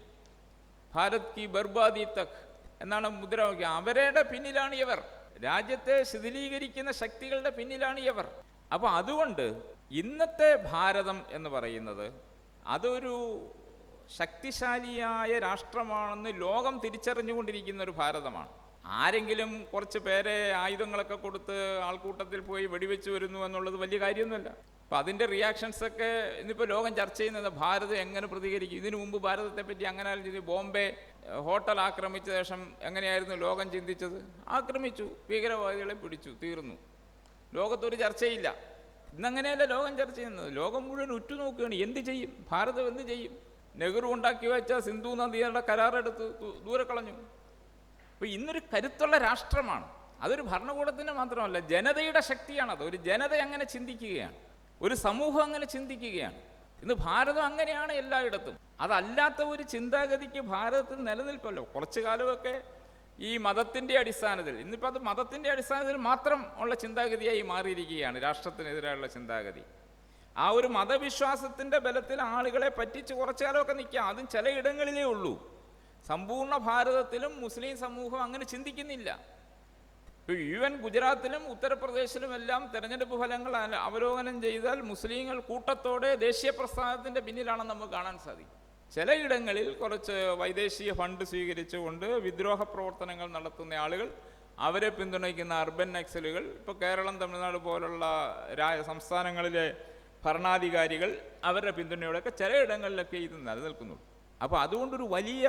ഭാരത് കി ബർബാദി തക് എന്നാണ് മുദ്രാവാക്യം. അവരുടെ പിന്നിലാണ് ഇവർ. രാജ്യത്തെ ശിഥിലീകരിക്കുന്ന ശക്തികളുടെ പിന്നിലാണ് ഇവർ. അപ്പോൾ അതുകൊണ്ട് ഇന്നത്തെ ഭാരതം എന്ന് പറയുന്നത് അതൊരു ശക്തിശാലിയായ രാഷ്ട്രമാണെന്ന് ലോകം തിരിച്ചറിഞ്ഞുകൊണ്ടിരിക്കുന്ന ഒരു ഭാരതമാണ്. ആരെങ്കിലും കുറച്ച് പേരെ ആയുധങ്ങളൊക്കെ കൊടുത്ത് ആൾക്കൂട്ടത്തിൽ പോയി വെടിവെച്ച് വരുന്നു എന്നുള്ളത് വലിയ കാര്യമൊന്നുമല്ല. അപ്പം അതിന്റെ റിയാക്ഷൻസൊക്കെ ഇന്നിപ്പോൾ ലോകം ചർച്ച ചെയ്യുന്നത് ഭാരതം എങ്ങനെ പ്രതികരിക്കും? ഇതിനു മുമ്പ് ഭാരതത്തെ പറ്റി അങ്ങനെ ആലോചിച്ച് ബോംബെ ഹോട്ടൽ ആക്രമിച്ച ശേഷം എങ്ങനെയായിരുന്നു ലോകം ചിന്തിച്ചത്? ആക്രമിച്ചു ഭീകരവാദികളെ പിടിച്ചു തീർന്നു. ലോകത്തൊരു ചർച്ചയില്ല. ഇന്നങ്ങനെയല്ല ലോകം ചർച്ച ചെയ്യുന്നത്. ലോകം മുഴുവൻ ഉറ്റുനോക്കുകയാണ്. എന്ത് ചെയ്യും? ഭാരതം എന്ത് ചെയ്യും? നെഹ്റു ഉണ്ടാക്കി വെച്ച സിന്ധു നദിയുടെ കരാറെടുത്ത് ദൂരെ കളഞ്ഞു. അപ്പോൾ ഇന്നൊരു കരുത്തുള്ള രാഷ്ട്രമാണ്. അതൊരു ഭരണകൂടത്തിന് മാത്രമല്ല ജനതയുടെ ശക്തിയാണ് അത് ഒരു ജനത അങ്ങനെ ചിന്തിക്കുകയാണ്. ഒരു സമൂഹം അങ്ങനെ ചിന്തിക്കുകയാണ്. ഇന്ന് ഭാരതം അങ്ങനെയാണ് എല്ലായിടത്തും. അതല്ലാത്ത ഒരു ചിന്താഗതിക്ക് ഭാരതത്തിൽ നിലനിൽപ്പല്ലോ. കുറച്ചു കാലമൊക്കെ ഈ മതത്തിന്റെ അടിസ്ഥാനത്തിൽ ഇന്നിപ്പോൾ അത് മതത്തിന്റെ അടിസ്ഥാനത്തിൽ മാത്രം ഉള്ള ചിന്താഗതിയായി മാറിയിരിക്കുകയാണ് രാഷ്ട്രത്തിനെതിരായുള്ള ചിന്താഗതി. ആ ഒരു മതവിശ്വാസത്തിന്റെ ബലത്തിൽ ആളുകളെ പറ്റിച്ച് കുറച്ചാലൊക്കെ നിൽക്കാം. അതും ചിലയിടങ്ങളിലേ ഉള്ളൂ. സമ്പൂർണ ഭാരതത്തിലും മുസ്ലിം സമൂഹം അങ്ങനെ ചിന്തിക്കുന്നില്ല. ഇപ്പോൾ യു എൻ ഗുജറാത്തിലും ഉത്തർപ്രദേശിലും എല്ലാം തെരഞ്ഞെടുപ്പ് ഫലങ്ങൾ അവലോകനം ചെയ്താൽ മുസ്ലിങ്ങൾ കൂട്ടത്തോടെ ദേശീയ പ്രസ്ഥാനത്തിന്റെ പിന്നിലാണെന്ന് നമുക്ക് കാണാൻ സാധിക്കും. ചിലയിടങ്ങളിൽ കുറച്ച് വൈദേശിക ഫണ്ട് സ്വീകരിച്ചുകൊണ്ട് വിദ്രോഹ പ്രവർത്തനങ്ങൾ നടത്തുന്ന ആളുകൾ അവരെ പിന്തുണയ്ക്കുന്ന അർബൻ നക്സലുകൾ ഇപ്പോൾ കേരളം തമിഴ്നാട് പോലുള്ള രാ സംസ്ഥാനങ്ങളിലെ ഭരണാധികാരികൾ അവരുടെ പിന്തുണയോടെയൊക്കെ ചിലയിടങ്ങളിലൊക്കെ ഇത് നിലനിൽക്കുന്നുള്ളൂ അപ്പോൾ അതുകൊണ്ടൊരു വലിയ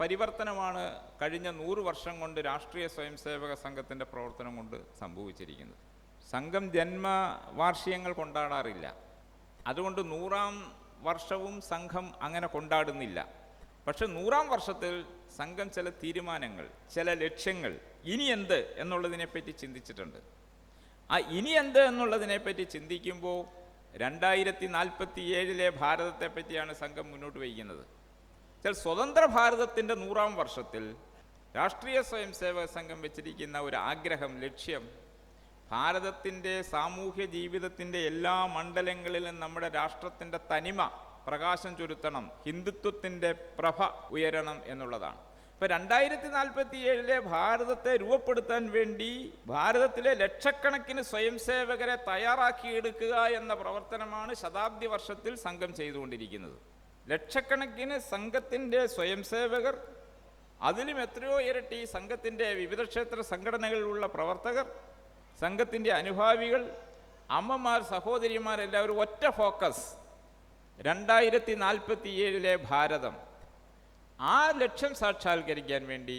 പരിവർത്തനമാണ് കഴിഞ്ഞ നൂറ് വർഷം കൊണ്ട് രാഷ്ട്രീയ സ്വയംസേവക സംഘത്തിന്റെ പ്രവർത്തനം കൊണ്ട് സംഭവിച്ചിരിക്കുന്നത്. സംഘം ജന്മവാർഷികങ്ങൾ കൊണ്ടാടാറില്ല. അതുകൊണ്ട് നൂറാം വർഷവും സംഘം അങ്ങനെ കൊണ്ടാടുന്നില്ല. പക്ഷെ നൂറാം വർഷത്തിൽ സംഘം ചില തീരുമാനങ്ങൾ ചില ലക്ഷ്യങ്ങൾ ഇനി എന്ത് എന്നുള്ളതിനെപ്പറ്റി ചിന്തിച്ചിട്ടുണ്ട്. ആ ഇനി എന്ത് എന്നുള്ളതിനെപ്പറ്റി ചിന്തിക്കുമ്പോൾ രണ്ടായിരത്തി നാൽപ്പത്തി ഏഴിലെ ഭാരതത്തെ പറ്റിയാണ് സംഘം മുന്നോട്ട് വയ്ക്കുന്നത്. ചില സ്വതന്ത്ര ഭാരതത്തിന്റെ നൂറാം വർഷത്തിൽ രാഷ്ട്രീയ സ്വയംസേവക സംഘം വെച്ചിരിക്കുന്ന ഒരു ആഗ്രഹം ലക്ഷ്യം ഭാരതത്തിന്റെ സാമൂഹ്യ ജീവിതത്തിന്റെ എല്ലാ മണ്ഡലങ്ങളിലും നമ്മുടെ രാഷ്ട്രത്തിന്റെ തനിമ പ്രകാശം ചുരുത്തണം ഹിന്ദുത്വത്തിന്റെ പ്രഭ ഉയരണം എന്നുള്ളതാണ്. ഇപ്പൊ രണ്ടായിരത്തി നാൽപ്പത്തി ഏഴിലെ ഭാരതത്തെ രൂപപ്പെടുത്താൻ വേണ്ടി ഭാരതത്തിലെ ലക്ഷക്കണക്കിന് സ്വയം സേവകരെ തയ്യാറാക്കിയെടുക്കുക എന്ന പ്രവർത്തനമാണ് ശതാബ്ദി വർഷത്തിൽ സംഘം ചെയ്തുകൊണ്ടിരിക്കുന്നത്. ലക്ഷക്കണക്കിന് സംഘത്തിന്റെ സ്വയം സേവകർ അതിലും എത്രയോ ഇരട്ടി സംഘത്തിന്റെ വിവിധ ക്ഷേത്ര സംഘടനകളിലുള്ള പ്രവർത്തകർ സംഘത്തിന്റെ അനുഭാവികൾ അമ്മമാർ സഹോദരിമാർ എല്ലാവരും ഒറ്റ ഫോക്കസ് രണ്ടായിരത്തി നാൽപ്പത്തി ഏഴിലെ ഭാരതം. ആ ലക്ഷ്യം സാക്ഷാത്കരിക്കാൻ വേണ്ടി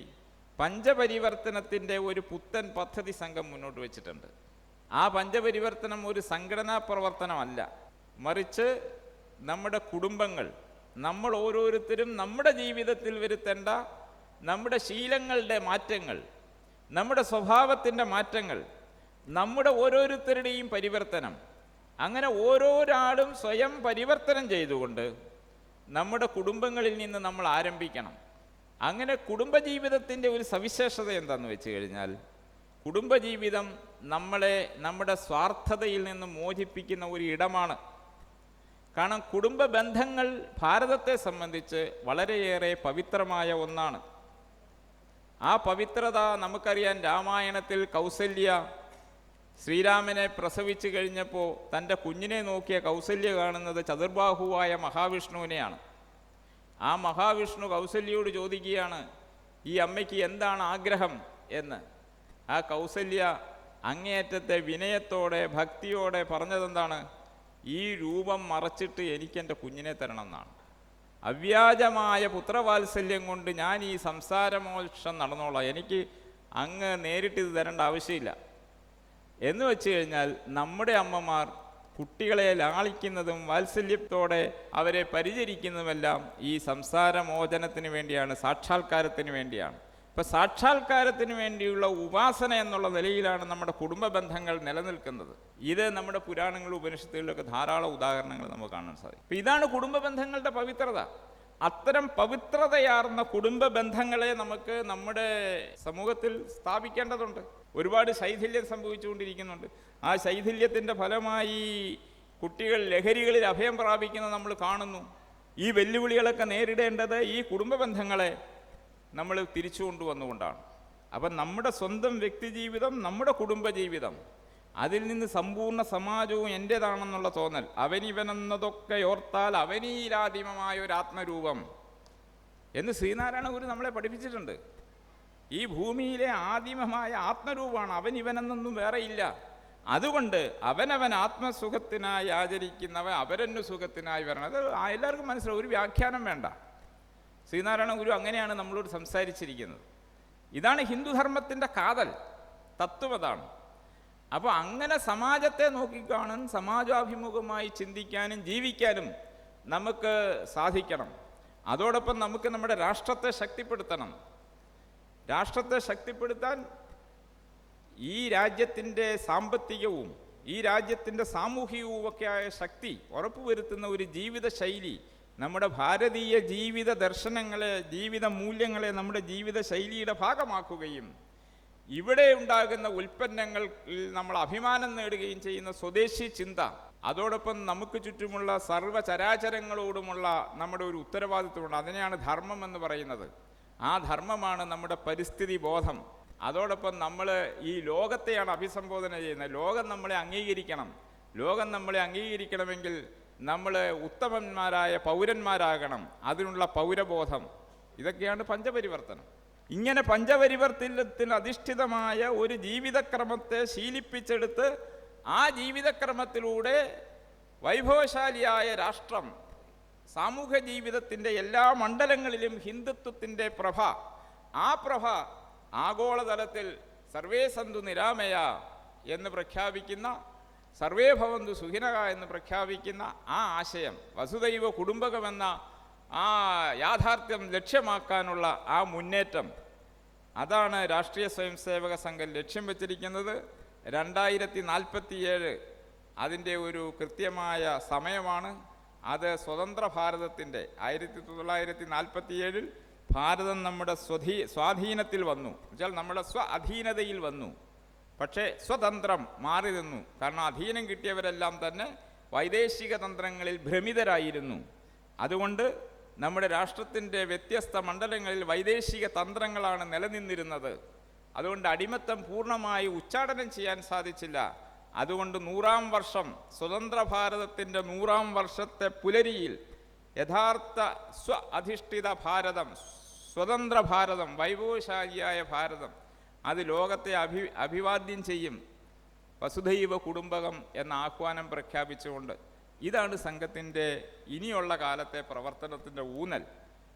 പഞ്ചപരിവർത്തനത്തിന്റെ ഒരു പുത്തൻ പദ്ധതി സംഘം മുന്നോട്ട് വെച്ചിട്ടുണ്ട്. ആ പഞ്ചപരിവർത്തനം ഒരു സംഘടനാ പ്രവർത്തനമല്ല. മറിച്ച് നമ്മുടെ കുടുംബങ്ങൾ നമ്മൾ ഓരോരുത്തരും നമ്മുടെ ജീവിതത്തിൽ വരുത്തേണ്ട നമ്മുടെ ശീലങ്ങളുടെ മാറ്റങ്ങൾ നമ്മുടെ സ്വഭാവത്തിന്റെ മാറ്റങ്ങൾ നമ്മുടെ ഓരോരുത്തരുടെയും പരിവർത്തനം. അങ്ങനെ ഓരോരാളും സ്വയം പരിവർത്തനം ചെയ്തുകൊണ്ട് നമ്മുടെ കുടുംബങ്ങളിൽ നിന്ന് നമ്മൾ ആരംഭിക്കണം. അങ്ങനെ കുടുംബജീവിതത്തിന്റെ ഒരു സവിശേഷത എന്താണെന്ന് വെച്ച് കഴിഞ്ഞാൽ കുടുംബജീവിതം നമ്മളെ നമ്മുടെ സ്വാർത്ഥതയിൽ നിന്ന് മോചിപ്പിക്കുന്ന ഒരു ഇടമാണ്. കാരണം കുടുംബ ബന്ധങ്ങൾ ഭാരതത്തെ സംബന്ധിച്ച് വളരെയേറെ പവിത്രമായ ഒന്നാണ്. ആ പവിത്രത നമുക്കറിയാൻ രാമായണത്തിൽ കൗസല്യ ശ്രീരാമനെ പ്രസവിച്ചു കഴിഞ്ഞപ്പോൾ തന്റെ കുഞ്ഞിനെ നോക്കിയ കൗസല്യ കാണുന്നത് ചതുർബാഹുവായ മഹാവിഷ്ണുവിനെയാണ്. ആ മഹാവിഷ്ണു കൗസല്യയോട് ചോദിക്കുകയാണ് ഈ അമ്മയ്ക്ക് എന്താണ് ആഗ്രഹം? എന്ന്. ആ കൗസല്യ അങ്ങേയറ്റത്തെ വിനയത്തോടെ ഭക്തിയോടെ പറഞ്ഞതെന്താണ് ഈ രൂപം മറച്ചിട്ട് എനിക്കെന്റെ കുഞ്ഞിനെ തരണം എന്നാണ് അവ്യാജമായ പുത്രവാത്സല്യം കൊണ്ട് ഞാൻ ഈ സംസാരമോക്ഷം നടന്നോളാം. എനിക്ക് അങ്ങ് നേരിട്ടിത് തരേണ്ട ആവശ്യമില്ല. എന്ന് വെച്ച് കഴിഞ്ഞാൽ നമ്മുടെ അമ്മമാർ കുട്ടികളെ ലാളിക്കുന്നതും വാത്സല്യത്തോടെ അവരെ പരിചരിക്കുന്നതുമെല്ലാം ഈ സംസാരമോചനത്തിന് വേണ്ടിയാണ് സാക്ഷാത്കാരത്തിന് വേണ്ടിയാണ്. ഇപ്പം സാക്ഷാത്കാരത്തിന് വേണ്ടിയുള്ള ഉപാസന എന്നുള്ള നിലയിലാണ് നമ്മുടെ കുടുംബ ബന്ധങ്ങൾ നിലനിൽക്കുന്നത്. ഇത് നമ്മുടെ പുരാണങ്ങളും ഉപനിഷത്തുകളിലൊക്കെ ധാരാളം ഉദാഹരണങ്ങൾ നമുക്ക് കാണാൻ സാധിക്കും. ഇതാണ് കുടുംബ ബന്ധങ്ങളുടെ പവിത്രത. അത്തരം പവിത്രതയാർന്ന കുടുംബ ബന്ധങ്ങളെ നമുക്ക് നമ്മുടെ സമൂഹത്തിൽ സ്ഥാപിക്കേണ്ടതുണ്ട്. ഒരുപാട് ശൈഥില്യം സംഭവിച്ചുകൊണ്ടിരിക്കുന്നുണ്ട്. ആ ശൈഥില്യത്തിന്റെ ഫലമായി കുട്ടികൾ ലഹരികളിൽ അഭയം പ്രാപിക്കുന്നത് നമ്മൾ കാണുന്നു. ഈ വെല്ലുവിളികളൊക്കെ നേരിടേണ്ടത് ഈ കുടുംബ ബന്ധങ്ങളെ നമ്മൾ തിരിച്ചു കൊണ്ടുവന്നുകൊണ്ടാണ് അപ്പം നമ്മുടെ സ്വന്തം വ്യക്തിജീവിതം നമ്മുടെ കുടുംബജീവിതം അതിൽ നിന്ന് സമ്പൂർണ സമാജവും എന്റേതാണെന്നുള്ള തോന്നൽ. അവനിവനെന്നതൊക്കെ ഓർത്താൽ അവനീരാദിമമായ ഒരു ആത്മരൂപം. എന്ന് ശ്രീനാരായണ ഗുരു നമ്മളെ പഠിപ്പിച്ചിട്ടുണ്ട്. ഈ ഭൂമിയിലെ ആദിമമായ ആത്മരൂപമാണ് അവൻ ഇവനെന്നൊന്നും വേറെ ഇല്ല. അതുകൊണ്ട് അവനവൻ ആത്മസുഖത്തിനായി ആചരിക്കുന്നവൻ അവരന്നു സുഖത്തിനായി വരണം. അത് എല്ലാവർക്കും മനസ്സിലാവും. ഒരു വ്യാഖ്യാനം വേണ്ട. ശ്രീനാരായണ ഗുരു അങ്ങനെയാണ് നമ്മളോട് സംസാരിച്ചിരിക്കുന്നത്. ഇതാണ് ഹിന്ദുധർമ്മത്തിന്റെ കാതൽ. തത്വം അതാണ്. അപ്പോൾ അങ്ങനെ സമാജത്തെ നോക്കിക്കാണും സമാജാഭിമുഖമായി ചിന്തിക്കാനും ജീവിക്കാനും നമുക്ക് സാധിക്കണം. അതോടൊപ്പം നമുക്ക് നമ്മുടെ രാഷ്ട്രത്തെ ശക്തിപ്പെടുത്തണം. രാഷ്ട്രത്തെ ശക്തിപ്പെടുത്താൻ ഈ രാജ്യത്തിന്റെ സാമ്പത്തികവും ഈ രാജ്യത്തിന്റെ സാമൂഹികവും ഒക്കെ ആയ ശക്തി ഉറപ്പുവരുത്തുന്ന ഒരു ജീവിത ശൈലി നമ്മുടെ ഭാരതീയ ജീവിത ദർശനങ്ങളെ ജീവിത മൂല്യങ്ങളെ നമ്മുടെ ജീവിത ശൈലിയുടെ ഭാഗമാക്കുകയും ഇവിടെ ഉണ്ടാകുന്ന ഉൽപ്പന്നങ്ങളിൽ നമ്മൾ അഭിമാനം നേടുകയും ചെയ്യുന്ന സ്വദേശി ചിന്ത. അതോടൊപ്പം നമുക്ക് ചുറ്റുമുള്ള സർവചരാചരങ്ങളോടുമുള്ള നമ്മുടെ ഒരു ഉത്തരവാദിത്വമുണ്ട്. അതിനെയാണ് ധർമ്മം എന്ന് പറയുന്നത്. ആ ധർമ്മമാണ് നമ്മുടെ പരിസ്ഥിതി ബോധം. അതോടൊപ്പം നമ്മൾ ഈ ലോകത്തെയാണ് അഭിസംബോധന ചെയ്യുന്നത്. ലോകം നമ്മളെ അംഗീകരിക്കണം. ലോകം നമ്മളെ അംഗീകരിക്കണമെങ്കിൽ നമ്മൾ ഉത്തമന്മാരായ പൗരന്മാരാകണം. അതിനുള്ള പൗരബോധം. ഇതൊക്കെയാണ് പഞ്ചപരിവർത്തനം. ഇങ്ങനെ പഞ്ചപരിവർത്തനത്തിൽ അധിഷ്ഠിതമായ ഒരു ജീവിതക്രമത്തെ ശീലിപ്പിച്ചെടുത്ത് ആ ജീവിതക്രമത്തിലൂടെ വൈഭവശാലിയായ രാഷ്ട്രം സാമൂഹ്യ ജീവിതത്തിന്റെ എല്ലാ മണ്ഡലങ്ങളിലും ഹിന്ദുത്വത്തിന്റെ പ്രഭ ആ പ്രഭ ആഗോളതലത്തിൽ സർവേ സന്തു നിരാമയ എന്ന് പ്രഖ്യാപിക്കുന്ന സർവേ ഭവന്തു സുഖിനക എന്ന് പ്രഖ്യാപിക്കുന്ന ആ ആശയം വസുദൈവ കുടുംബകമെന്ന ആ യാഥാർത്ഥ്യം ലക്ഷ്യമാക്കാനുള്ള ആ മുന്നേറ്റം. അതാണ് രാഷ്ട്രീയ സ്വയം സേവക സംഘം ലക്ഷ്യം വെച്ചിരിക്കുന്നത്. രണ്ടായിരത്തി നാൽപ്പത്തിയേഴ് അതിന്റെ ഒരു കൃത്യമായ സമയമാണ്. അത് സ്വതന്ത്ര ഭാരതത്തിന്റെ ആയിരത്തി തൊള്ളായിരത്തി നാൽപ്പത്തിയേഴിൽ ഭാരതം നമ്മുടെ സ്വധീ സ്വാധീനത്തിൽ വന്നു. എന്നുവെച്ചാൽ നമ്മുടെ സ്വ അധീനതയിൽ വന്നു. പക്ഷേ സ്വതന്ത്രം മാറി നിന്നു. കാരണം അധീനം കിട്ടിയവരെല്ലാം തന്നെ വൈദേശിക തന്ത്രങ്ങളിൽ ഭ്രമിതരായിരുന്നു. അതുകൊണ്ട് നമ്മുടെ രാഷ്ട്രത്തിന്റെ വ്യത്യസ്ത മണ്ഡലങ്ങളിൽ വൈദേശിക തന്ത്രങ്ങളാണ് നിലനിന്നിരുന്നത്. അതുകൊണ്ട് അടിമത്തം പൂർണമായി ഉച്ചാടനം ചെയ്യാൻ സാധിച്ചില്ല. അതുകൊണ്ട് നൂറാം വർഷം സ്വതന്ത്ര ഭാരതത്തിന്റെ നൂറാം വർഷത്തെ പുലരിയിൽ യഥാർത്ഥ സ്വ അധിഷ്ഠിത ഭാരതം സ്വതന്ത്ര ഭാരതം വൈഭവശാലിയായ ഭാരതം അത് ലോകത്തെ അഭി അഭിവാദ്യം ചെയ്യും. വസുധൈവ കുടുംബകം എന്ന ആഹ്വാനം പ്രഖ്യാപിച്ചുകൊണ്ട് ഇതാണ് സംഘത്തിന്റെ ഇനിയുള്ള കാലത്തെ പ്രവർത്തനത്തിന്റെ ഊന്നൽ.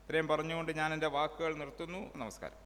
ഇത്രയും പറഞ്ഞുകൊണ്ട് ഞാൻ എന്റെ വാക്കുകൾ നിർത്തുന്നു. നമസ്കാരം.